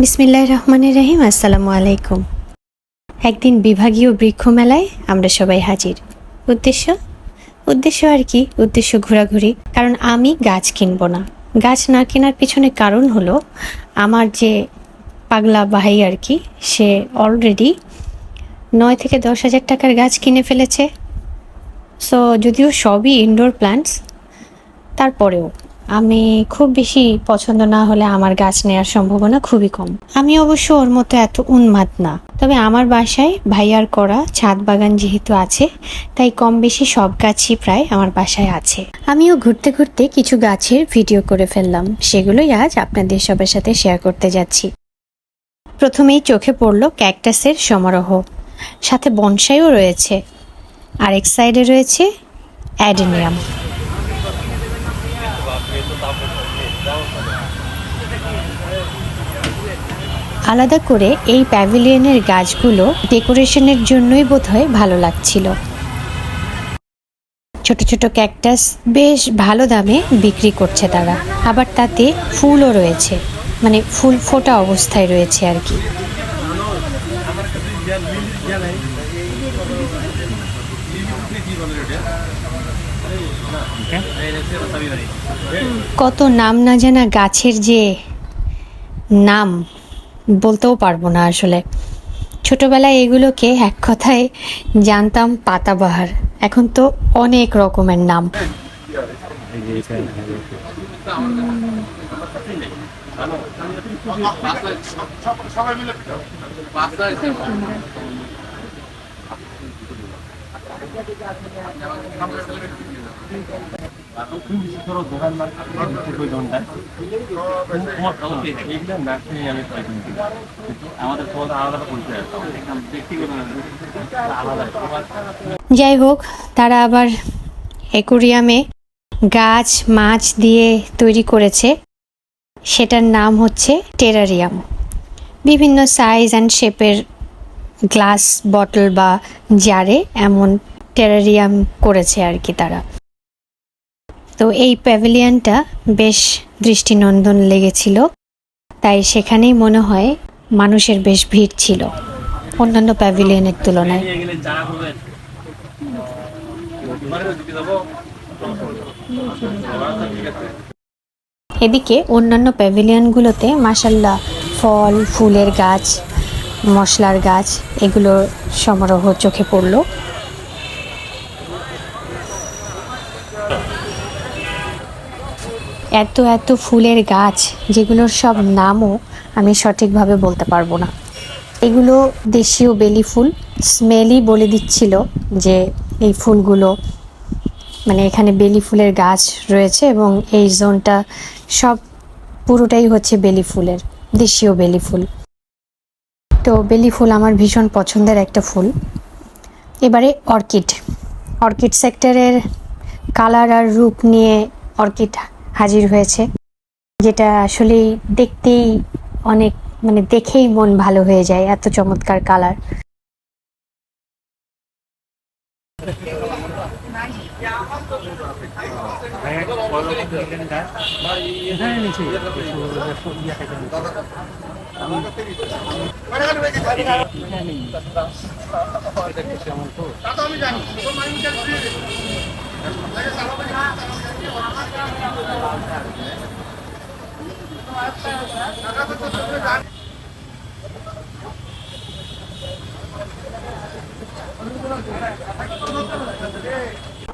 বিসমিল্লাহ রহমানের রহিম, আসসালামু আলাইকুম। একদিন বিভাগীয় বৃক্ষ মেলায় আমরা সবাই হাজির। উদ্দেশ্য? উদ্দেশ্য আর কি? উদ্দেশ্য ঘোরাঘুরি। কারণ আমি গাছ কিনবো না। গাছ না কেনার পিছনে কারণ হলো, আমার যে পাগলা ভাই আর কি, সে অলরেডি নয় থেকে দশ হাজার টাকার গাছ কিনে ফেলেছে। সো যদিও সবই ইনডোর প্ল্যান্টস তারপরেও আমি খুব বেশি পছন্দ না হলে আমার গাছ নেওয়ার সম্ভাবনা খুবই কম। আমি অবশ্য ওর মতো এত উন্মাদ না। তবে আমার বাসায় ভাইয়ার করা ছাদ বাগান যেহেতু আছে, তাই কম বেশি সব গাছই প্রায় আমার বাসায় আছে। আমিও ঘুরতে ঘুরতে কিছু গাছের ভিডিও করে ফেললাম। সেগুলোই আজ আপনাদের সবার সাথে শেয়ার করতে যাচ্ছি। প্রথমেই চোখে পড়ল ক্যাকটাসের সমারোহ। সাথে বনসাইও রয়েছে। আরেক সাইডে রয়েছে অ্যাডেনিয়াম। আলাদা করে এই প্যাভিলিয়নের গাছগুলো ডেকোরেশনের জন্যই বোধহয় ভালো লাগছিল। ছোট ছোট ক্যাকটাস বেশ ভালো দামে বিক্রি করছে তারা। আবার তাতে ফুলও রয়েছে মানে ফুল ফোটা অবস্থায় রয়েছে আর কি। কত নাম না জানা গাছের যে নাম। বলতেও পারব না আসলে। ছোটবেলায় এগুলোকে এক কথায় জানতাম পাতাবাহার। এখন তো অনেক রকমের নাম। যাই হোক, তারা আবার অ্যাকোরিয়ামে গাছ, মাছ দিয়ে তৈরি করেছে। সেটার নাম হচ্ছে টেরারিয়াম। বিভিন্ন সাইজ অ্যান্ড শেপের গ্লাস বটল বা জারে এমন টেরারিয়াম করেছে আর কি তারা। তো এই প্যাভিলিয়নটা বেশ দৃষ্টিনন্দন লেগেছিল। তাই সেখানেই মনে হয় মানুষের বেশ ভিড় ছিল অন্যান্য প্যাভিলিয়নের তুলনায়। এদিকে অন্যান্য প্যাভিলিয়নগুলোতে মাসাল্লাহ ফল, ফুলের গাছ, মশলার গাছ, এগুলো সমারোহ চোখে পড়ল। এত এত ফুলের গাছ, যেগুলোর সব নামও আমি সঠিকভাবে বলতে পারব না। এগুলো দেশীয় বেলি ফুল স্মেলই বলে দিচ্ছিল যে এই ফুলগুলো মানে এখানে বেলি ফুলের গাছ রয়েছে এবং এই জোনটা সব পুরোটাই হচ্ছে বেলি ফুলের, দেশীয় বেলি ফুল। তো বেলি ফুল আমার ভীষণ পছন্দের একটা ফুল। এবারে অর্কিড। অর্কিড সেক্টরের কালার আর রূপ নিয়ে অর্কিড হাজির হয়েছে, যেটা আসলেই দেখতেই অনেক মানে দেখেই মন ভালো হয়ে যায় এত চমৎকার কালার।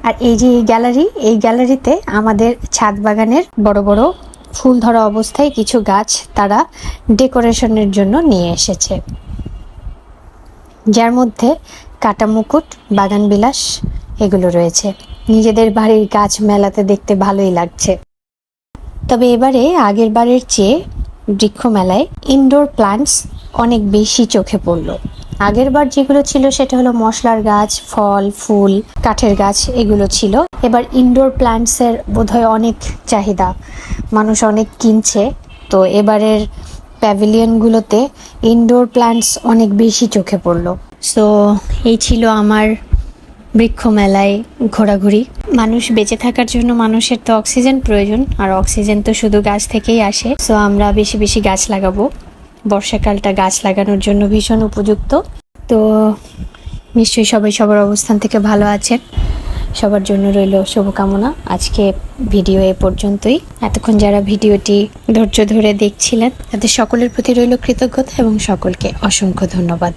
আর এই যে এই গ্যালারি, এই গ্যালারিতে আমাদের ছাদ বাগানের বড় বড় ফুল ধরা অবস্থায় কিছু গাছ তারা ডেকোরেশনের জন্য নিয়ে এসেছে। যার মধ্যে কাটা মুকুট, বাগান বিলাস এগুলো রয়েছে। নিজেদের বাড়ির গাছ মেলাতে দেখতে ভালোই লাগছে। তবে এবারে আগের বারের চেয়ে বৃক্ষ মেলায় ইনডোর প্লান্টস অনেক বেশি চোখে পড়ল। আগের বার যেগুলো ছিল সেটা হলো মশলার গাছ, ফল, ফুল, কাঠের গাছ, এগুলো ছিল। এবার ইনডোর প্লান্টসের বোধহয় অনেক চাহিদা। মানুষ অনেক কিনছে। তো এবারের প্যাভিলিয়নগুলোতে ইনডোর প্লান্টস অনেক বেশি চোখে পড়ল। সো এই ছিল আমার বৃক্ষ মেলায় ঘোরাঘুরি। মানুষ বেঁচে থাকার জন্য মানুষের তো অক্সিজেন প্রয়োজন, আর অক্সিজেন তো শুধু গাছ থেকেই আসে। সো আমরা বেশি বেশি গাছ লাগাবো। বর্ষাকালটা গাছ লাগানোর জন্য ভীষণ উপযুক্ত। তো নিশ্চয়ই সবাই সবার অবস্থান থেকে ভালো আছেন। সবার জন্য রইল শুভকামনা। আজকে ভিডিও এ পর্যন্তই। এতক্ষণ যারা ভিডিওটি ধৈর্য ধরে দেখছিলেন, তাদের সকলের প্রতি রইল কৃতজ্ঞতা এবং সকলকে অসংখ্য ধন্যবাদ।